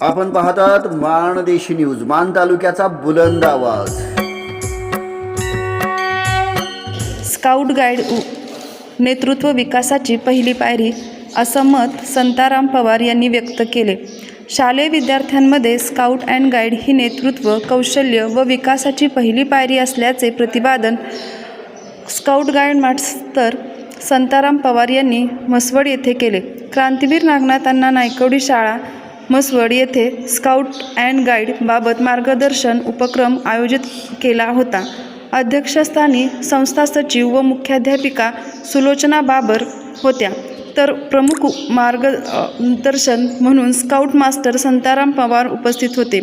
आपण पाहतात माणदेशी न्यूज मान तालुक्याचा बुलंद आवाज. स्काउट गाईड उ नेतृत्व विकासाची पहिली पायरी असं मत संताराम पवार यांनी व्यक्त केले. शालेय विद्यार्थ्यांमध्ये स्काउट अँड गाईड ही नेतृत्व कौशल्य व विकासाची पहिली पायरी असल्याचे प्रतिपादन स्काउट गाईड मास्तर संताराम पवार यांनी म्हसवड येथे केले. क्रांतीवीर नागनाथांना नायकवडी शाळा म्हसवड येथे स्काउट अँड गाईड बाबत मार्गदर्शन उपक्रम आयोजित केला होता. अध्यक्षस्थानी संस्था सचिव व मुख्याध्यापिका सुलोचना बाबर होत्या. तर प्रमुख मार्गदर्शन म्हणून स्काउट मास्टर संताराम पवार उपस्थित होते.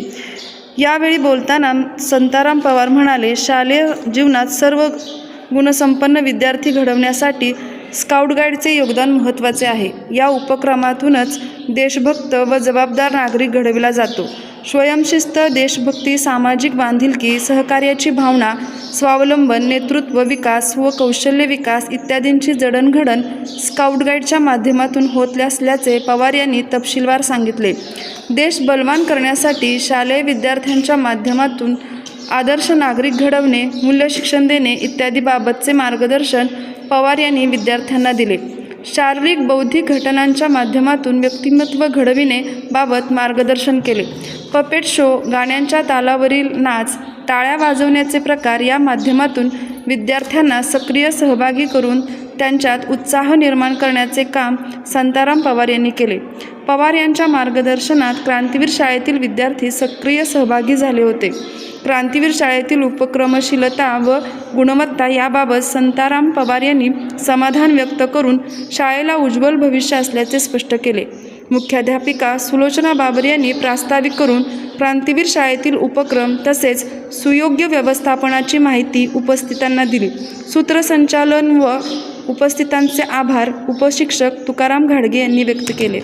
यावेळी बोलताना संताराम पवार म्हणाले शालेय जीवनात सर्व गुणसंपन्न विद्यार्थी घडवण्यासाठी स्काउट गाईडचे योगदान महत्त्वाचे आहे. या उपक्रमातूनच देशभक्त व जबाबदार नागरिक घडविला जातो. स्वयंशिस्त देशभक्ती सामाजिक बांधिलकी सहकार्याची भावना स्वावलंबन नेतृत्व विकास व कौशल्य विकास इत्यादींची जडणघडण स्काउट गाईडच्या माध्यमातून होत असल्याचे पवार यांनी तपशीलवार सांगितले. देश बलवान करण्यासाठी शालेय विद्यार्थ्यांच्या माध्यमातून आदर्श नागरिक घडवणे मूल्य शिक्षण देणे इत्यादी बाबतचे मार्गदर्शन पवार यांनी विद्यार्थ्यांना दिले. शारीरिक बौद्धिक घटनांच्या माध्यमातून व्यक्तिमत्व घडविणे बाबत मार्गदर्शन केले. पपेट शो गाण्यांच्या तालावरील नाच टाळ्या वाजवण्याचे प्रकार या माध्यमातून विद्यार्थ्यांना सक्रिय सहभागी करून त्यांच्यात उत्साह निर्माण करण्याचे काम संताराम पवार यांनी केले. पवार यांच्या मार्गदर्शनात क्रांतीवीर शाळेतील विद्यार्थी सक्रिय सहभागी झाले होते. क्रांतीवीर शाळेतील उपक्रमशीलता व गुणवत्ता याबाबत संताराम पवार यांनी समाधान व्यक्त करून शाळेला उज्ज्वल भविष्य असल्याचे स्पष्ट केले. मुख्याध्यापिका सुलोचना बाबर यांनी प्रास्ताविक करून क्रांतीवीर शाळेतील उपक्रम तसेच सुयोग्य व्यवस्थापनाची माहिती उपस्थितांना दिली. सूत्रसंचालन व उपस्थितांचे आभार उपशिक्षक तुकाराम घाडगे यांनी व्यक्त केले.